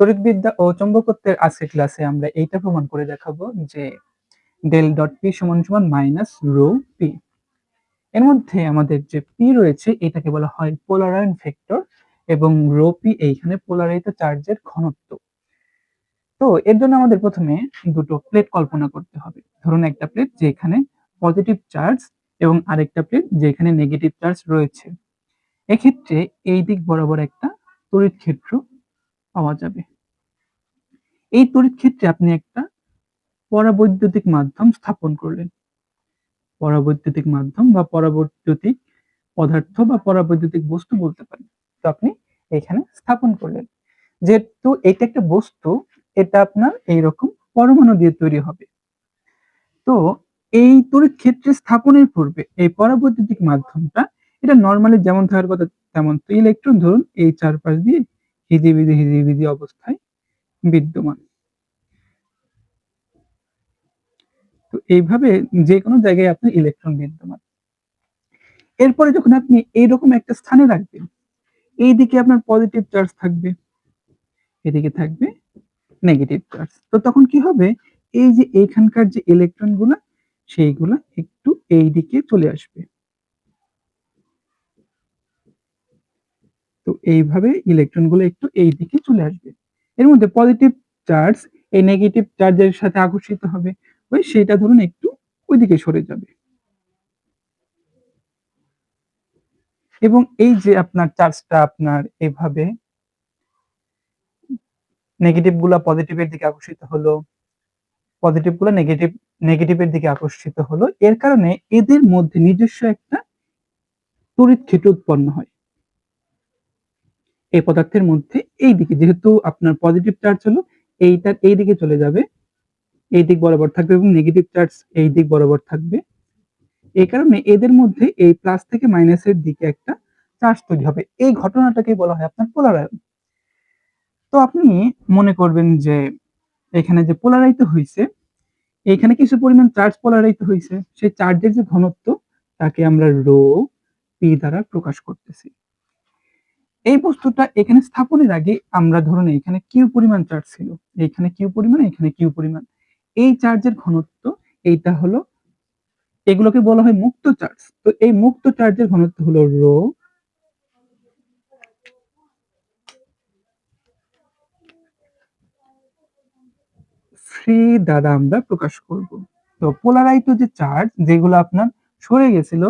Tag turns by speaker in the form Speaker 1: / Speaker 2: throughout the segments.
Speaker 1: তড়িৎবিদ্যা ও চৌম্বকত্বের আজকের ক্লাসে আমরা এইটা প্রমাণ করে দেখাবো যে ডেল ডট পি সমান সমান মাইনাস রো পি এর মধ্যে আমাদের যে পি রয়েছে, এটাকে বলা হয় পোলারায়ন ভেক্টর এবং রো পি এইখানে পোলারাইত চার্জের ঘনত্ব। তো এর জন্য আমাদের প্রথমে দুটো প্লেট কল্পনা করতে হবে। ধরুন একটা প্লেট যেখানে পজিটিভ চার্জ এবং আরেকটা প্লেট যেখানে নেগেটিভ চার্জ রয়েছে। এক্ষেত্রে এই দিক বরাবর একটা তড়িৎ ক্ষেত্র পাওয়া যাবে। এই তড়িৎ ক্ষেত্রে আপনি একটা পরাবৈদ্যুতিক মাধ্যম স্থাপন করলেন। পরাবৈদ্যুতিক মাধ্যম বা পরাবৈদ্যুতিক পদার্থ বা পরাবৈদ্যুতিক বস্তু বলতে পারেন। তো আপনি এখানে স্থাপন করলেন। যেহেতু এটা একটা বস্তু, এটা আপনার এইরকম পরমাণু দিয়ে তৈরি হবে। তো এই তড়িৎ ক্ষেত্রে স্থাপনের পূর্বে এই পরাবৈদ্যুতিক মাধ্যমটা, এটা নর্মালি যেমন থাকার কথা তেমন তো ইলেকট্রন ধরুন, এই চারপাশ দিয়ে হিজিবিজি হিজিবিজি অবস্থায় বিদ্যমান। তো এইভাবে যে কোনো জায়গায় আপনার ইলেকট্রন বিদ্যমান এরপরে যখন আপনি এইরকম একটা স্থানে রাখবেন এই দিকে আপনার পজিটিভ চার্জ থাকবে, এদিকে থাকবে নেগেটিভ চার্জ তো তখন কি হবে? এই যে এইখানকার যে ইলেকট্রনগুলা, সেইগুলা একটু এই দিকে চলে আসবে। তো এইভাবে ইলেকট্রনগুলো একটু এই দিকে চলে আসবে। এর মধ্যে পজিটিভ চার্জ এই নেগেটিভ চার্জের সাথে আকর্ষিত হবে। ওই সেটা ধরুন একটু ওইদিকে সরে যাবে। এবং এই যে আপনার চার্জটা আপনার এভাবে নেগেটিভগুলা পজিটিভের দিকে আকর্ষিত হলো পজিটিভগুলা নেগেটিভ নেগেটিভের দিকে আকর্ষিত হলো, এর কারণে এদের মধ্যে নিজস্ব একটা তড়িৎ ক্ষেত্র উৎপন্ন হয়। এই পদার্থের মধ্যে এই দিকে যেহেতু আপনার পজিটিভ চার্জ হলো, এইটার এই দিকে চলে যাবে এই দিক বরাবর থাকবে এবং নেগেটিভ চার্জ এই দিক বরাবর থাকবে। এই কারণে এদের মধ্যে এই প্লাস থেকে মাইনাসের দিকে একটা চার্জ তৈরি হবে। এই ঘটনাটাকে বলা হয় আপনার পোলারায়ন তো আপনি মনে করবেন যে এখানে যে পোলারাইত হয়েছে এখানে কিছু পরিমাণ চার্জ পোলারাইত হয়েছে সেই চার্জের যে ঘনত্ব, তাকে আমরা রো পি দ্বারা প্রকাশ করতেছি। এই বস্তুটা এখানে স্থাপনের আগে আমরা ধরুন এখানে কিউ পরিমাণ চার্জ ছিল। এখানে কিউ পরিমাণ, এখানে কিউ পরিমাণ। এই চার্জের ঘনত্ব এইটা হলো, এগুলোকে বলা হয় মুক্ত চার্জ। তো এই মুক্ত চার্জের ঘনত্ব হলো রো ফ্রি দ্বারা আমরা প্রকাশ করব। তো পোলারাইত যে চার্জ যেগুলো আপনার সরে গেছিল,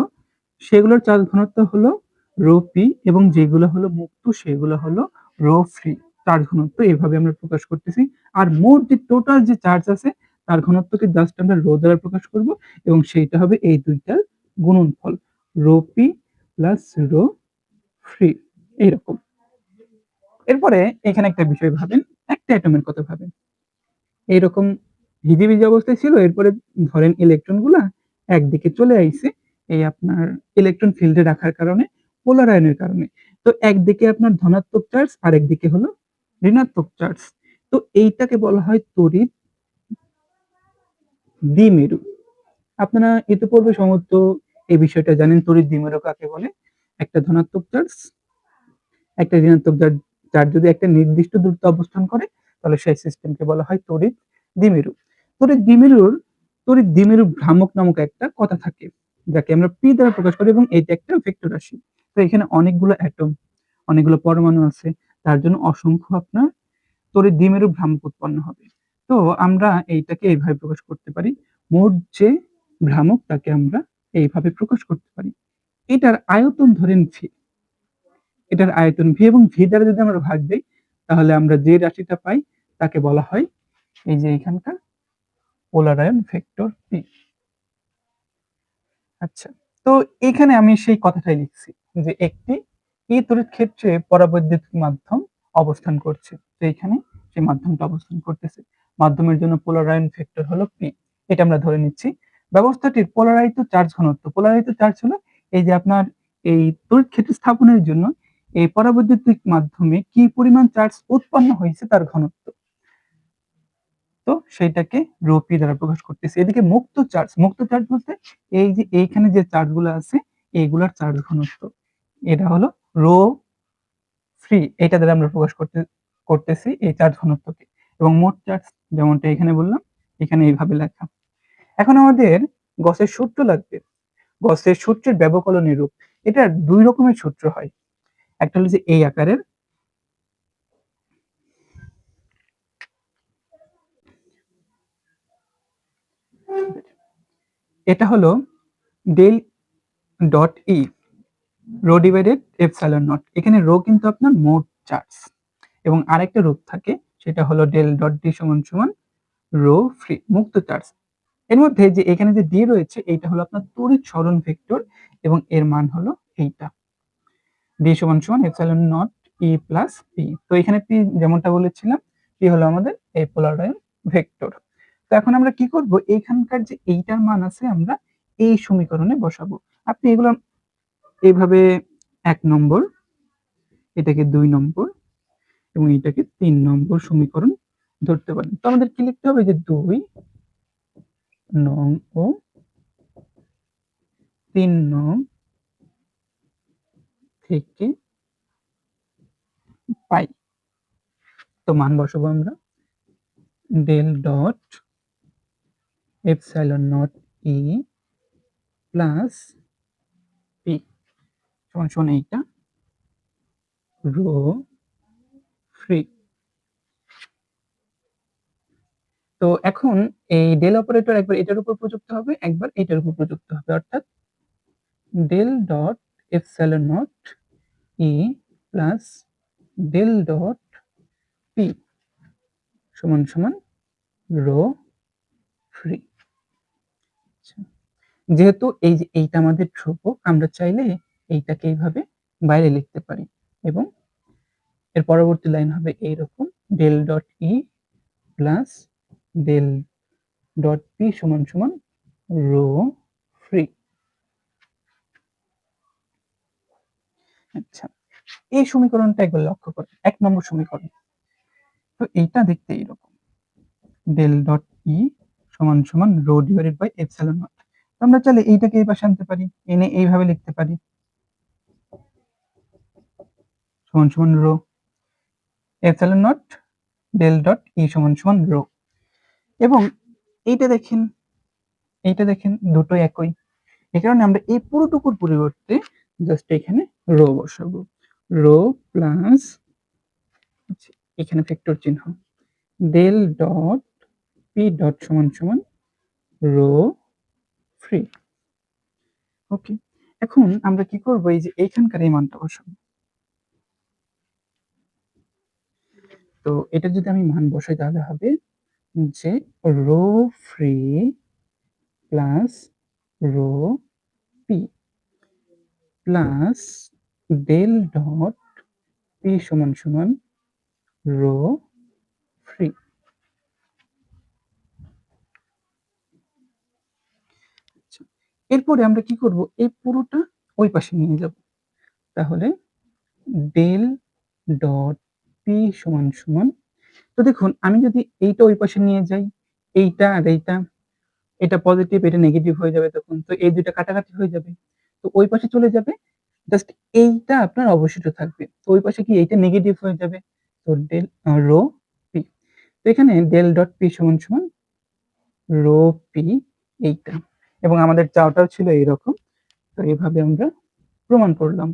Speaker 1: সেগুলোর চার্জ ঘনত্ব হলো রো পি এবং যেগুলো হলো মুক্ত, সেগুলো হলো রো ফ্রি চার্জ ঘনত্ব এভাবে আমরা প্রকাশ করতেছি। আর মোট যে টোটাল যে চার্জ আছে তার ঘনত্বকে জাস্ট আমরা রো দ্বারা প্রকাশ করব এবং সেইটা হবে এই দুইটার গুণনফল। Rho P plus rho free, এইরকম। এরপরে এখানে একটা বিষয় ভাবেন, একটা অ্যাটমের কথা ভাবেন। এইরকম ভিজিভিজি অবস্থায় ছিল, এরপরে ধরেন ইলেকট্রনগুলা একদিকে চলে আইছে, এই আপনার ইলেকট্রন ফিল্ডে রাখার কারণে পোলার আয়নের কারণে। তো একদিকে আপনার ধনাত্মক চার্জ আর একদিকে হলো ঋণাত্মক চার্জ তো এইটাকে বলা হয় তড়িৎ দ্বিমেরু। আপনারা ইতিপূর্বে সমস্ত এই বিষয়টা জানেন, তড়িৎ দ্বিমেরু কাকে বলে? একটা ধনাত্মক চার্জ, একটা ঋণাত্মক চার্জ যদি একটা নির্দিষ্ট দূরত্ব অবস্থান করে, তাহলে সেই সিস্টেমকে বলা হয় তড়িৎ দ্বিমেরু। তড়িৎ দ্বিমেরুর, তড়িৎ দ্বিমেরু ভ্রামক নামক একটা কথা থাকে, যাকে আমরা পি দ্বারা প্রকাশ করি এবং এটা একটা ভেক্টর রাশি। তো এখানে অনেকগুলো অ্যাটম অনেকগুলো পরমাণু আছে, তার জন্য অসংখ্য আপনার তড়িৎ দ্বিমেরু ভ্রামক উৎপন্ন হবে। তো আমরা এইটাকে এইভাবে প্রকাশ করতে পারি। মোট যে ভ্রামক, তাকে আমরা এইভাবে প্রকাশ করতে পারি। এটার আয়তন ধরেন ভি এটার আয়তন ভি এবং ভি দ্বারা যদি আমরা ভাগ দিই, তাহলে আমরা যে রাশিটা পাই, তাকে বলা হয় এই যে এখানকার পোলারায়ন ভেক্টর পি আচ্ছা তো এখানে আমি সেই কথাটাই লিখছি যে একটি ই তড়িৎ ক্ষেত্রে পরাবৈদ্যুতিক মাধ্যম অবস্থান করছে। তো এখানে সেই মাধ্যমটা অবস্থান করতেছে। মাধ্যমের জন্য পোলারায়ন ভেক্টর হলো পি এটা আমরা ধরে নিচ্ছি। ব্যবস্থাটির পোলারাইত চার্জ ঘনত্ব। পোলারাইত চার্জ হলো এই যে আপনার এই তড়িৎ ক্ষেত্র স্থাপনের জন্য এই পরাবৈদ্যুতিক মাধ্যমে কি পরিমাণ চার্জ উৎপন্ন হয়েছে তার ঘনত্ব। তো সেইটাকে রো পি দ্বারা প্রকাশ করতেছি। এদিকে মুক্ত চার্জ মুক্ত চার্জ বলতে এই যে এইখানে যে চার্জগুলো আছে, এইগুলার চার্জ ঘনত্ব। এটা হলো রো ফ্রি এটা দ্বারা আমরা প্রকাশ করতে, করতেছি এই চার্জ ঘনত্বকে। এবং মোট চার্জ যেমনটা এখানে বললাম, এখানে এইভাবে লেখা। এখন আমাদের গসের সূত্র লাগবে। গসের সূত্রের ব্যবকলনের রূপ। এটা দুই রকমের সূত্র হয়। একটা হলো যে এই আকারের, এটা হলো del dot E rho divided epsilon naught এখানে রো কিন্তু আপনার মোট চার্জ এবং আরেকটা রূপ থাকে সেটা হলো ডেল ডট ডি সমান সমান রো ফ্রি মুক্ত চার্জ এর মধ্যে যে এখানে যে ডি রয়েছে, এইটা হলো আপনার তড়িৎ সরণ ভেক্টর এবং এর মান হলো এইটা। ডি সমান সমান epsilon naught E plus P তো এখানে পি যেমনটা বলেছিলাম পি হলো আমাদের এই পোলারায়ন ভেক্টর তো এখন আমরা কি করব? এইখানকার যে এইটার মান আছে, আমরা এই সমীকরণে বসাবো। আপনি এগুলো এইভাবে এক নম্বর, এটাকে দুই নম্বর এবং এটাকে তিন নম্বর সমীকরণ ধরতে পারেন। তো আমাদের কি লিখতে হবে? যে দুই নং ও তিন নং থেকে পাই। তো মান বসাবো আমরা। Del dot epsilon naught E plus P. সমান এইটা। রো ফ্রি তো এখন এই ডেল অপারেটর একবার এটার উপর প্রযুক্ত হবে, একবার এটার উপর প্রযুক্ত হবে। অর্থাৎ del dot F epsilon naught E plus del dot P সমান সমান রো ফ্রি যেহেতু এই যে এইটা আমাদের ধ্রুবক, আমরা চাইলে এইটাকে এইভাবে বাইরে লিখতে পারি এবং এর পরবর্তী লাইন হবে এইরকম del dot E plus del dot P সমান সমান রো ফ্রি আচ্ছা এই সমীকরণটা একবার লক্ষ্য করেন, এক নম্বর সমীকরণ। তো এইটা দেখতে এইরকম ডেল ডট ই সমান সমান rho divided by epsilon naught আমরা চাইলে এইটাকে এই পাশে আনতে পারি, এনে এইভাবে লিখতে পারি। সমান সমান rho epsilon naught del dot E সমান সমান রো। এবং এইটা দেখেন এইটা দেখেন দুটো একই। এই কারণে আমরা এই পুরোটুকুর পরিবর্তে জাস্ট এখানে রো বসাবো। রো প্লাস এখানে ভেক্টর চিহ্ন। ডেল ডট পি ডট সমান সমান রো ফ্রি ওকে, এখন আমরা কি করব? এই যে এইখানকার এই মানটা বসাবো। তো এটা যদি আমি মান বসাই তাহলে হবে যে rho free plus rho P plus del dot P সমান সমান রো ফ্রি। এরপরে আমরা কি করব? এই পুরোটা ওই পাশে নিয়ে যাব। তাহলে ডেল ডট পি সমান সমান। তো দেখুন, আমি যদি এইটা ওই পাশে নিয়ে যাই, এইটা আর এইটা, এটা পজিটিভ এটা নেগেটিভ হয়ে যাবে তখন। তো এই দুইটা কাটাকাটি হয়ে যাবে। তো ওই পাশে চলে যাবে জাস্ট এইটা আপনার অবশিষ্ট থাকবে। তো ওই পাশে কি এইটা নেগেটিভ হয়ে যাবে? তো ডেল রো পি তো এখানে ডেল ডট পি সমান সমান রো পি এইটা। এবং আমাদের চাওটাও ছিল এইরকম। তো এইভাবে আমরা প্রমাণ করলাম।